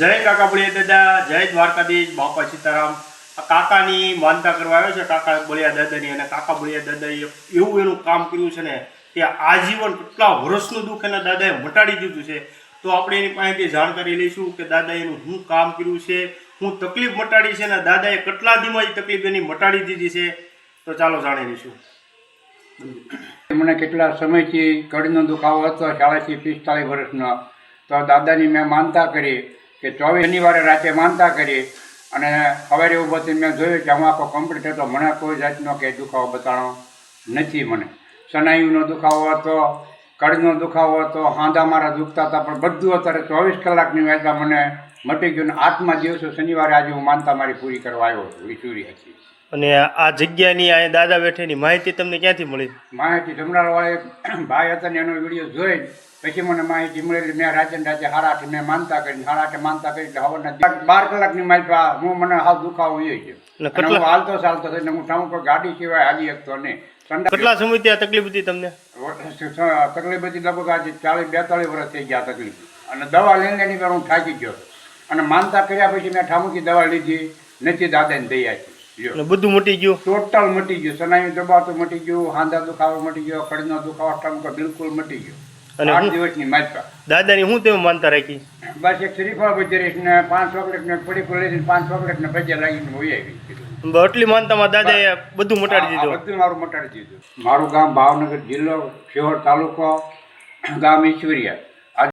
જય કાકા દાદા, જય દ્વારકાધીશ, બાપા સીતારામ. કાકાની માનતા કરવા આવ્યો છે, કાકા બળિયા દાદાની, અને કાકા બળિયા દાદાએ એવું એનું કામ કર્યું છે ને, કે આજીવન કેટલા વર્ષનું દુઃખ એના દાદાએ મટાડી દીધું છે. તો આપણે એની પાસેથી જાણકારી લઈશું કે દાદાએ એનું શું કામ કર્યું છે હું તકલીફ મટાડી છે અને દાદાએ કેટલા દીમાં એ તકલીફ એની મટાડી દીધી છે. તો ચાલો જાણી લઈશું. મને કેટલા સમયથી કડીનો દુખાવો હતો ચાલીસથી પિસ્તાળીસ વર્ષનો. તો દાદાની મેં માનતા કરી કે ચોવીસ શનિવારે રાતે માનતા કરી અને સવારે એવું બધી મેં જોયું કે હું આખો કમ્પ્લીટ હતો. મને કોઈ જાતનો કે દુખાવો બતાવો નથી મને. સનાયુનો દુખાવો હતો કડનો દુખાવો હતો, હાંધા મારા દુખતા હતા, પણ બધું અત્યારે ચોવીસ કલાકની વહેતા મને મટી ગયું ને આઠમા દિવસે શનિવારે આજે હું માનતા મારી પૂરી કરવા આવ્યો છું. વિસુરી હતી અને આ જગ્યાની આ દાદા બેઠેની માહિતી તમને ક્યાંથી મળી? માહિતી જમનારવાળા ભાઈ હતા ને એનો વીડિયો જોઈ પછી મને માહિતી મળેલી મેં રાજન રાજે રાતે સાડા મેં માનતા કરી આઠે માનતા કરી એટલે હવારના બાર કલાકની માહિતી હું મને હાલ દુખાવો એ છે હું હાલતો ચાલતો થઈને હું ટાઉન પર ગાડી સિવાય હાલી શકતો નહીં. કેટલા સમયથી આ તકલીફ હતી તમને? તકલીફ હતી લગભગ આજે ચાલીસ બેતાલીસ વર્ષ થઈ ગયા તકલીફ. અને દવા લઈને લઈને પર હું થાકી ગયો. અને માનતા કર્યા પછી મેં ઠામુકી દવા લીધી નથી દાદાને દઈ આપી અને બધું મટી ગયું? ટોટલ મટી ગયું. સનાયું દબાતું મટી ગયું હાંધા દુખાવો મટી ગયો કડીનો દુખાવો ઠમકો બિલકુલ મટી ગયો. અને આઠ દિવસની માજપા દાદાની હું તેમ માનતા રાખી? બસ એક શ્રીફળ બજારીશ ને પાંચ ચોકલેટ ને પડી લઈને પાંચ ચોકલેટ ને ભજીયા લાગીને હોઈ આવી આટલી માનતામાં દાદાએ બધું મટાડી દીધું. બધું મારું મટાડી દીધું. મારું ગામ ભાવનગર જિલ્લો શિહોર તાલુકો ગામ ઈશ્વરિયા.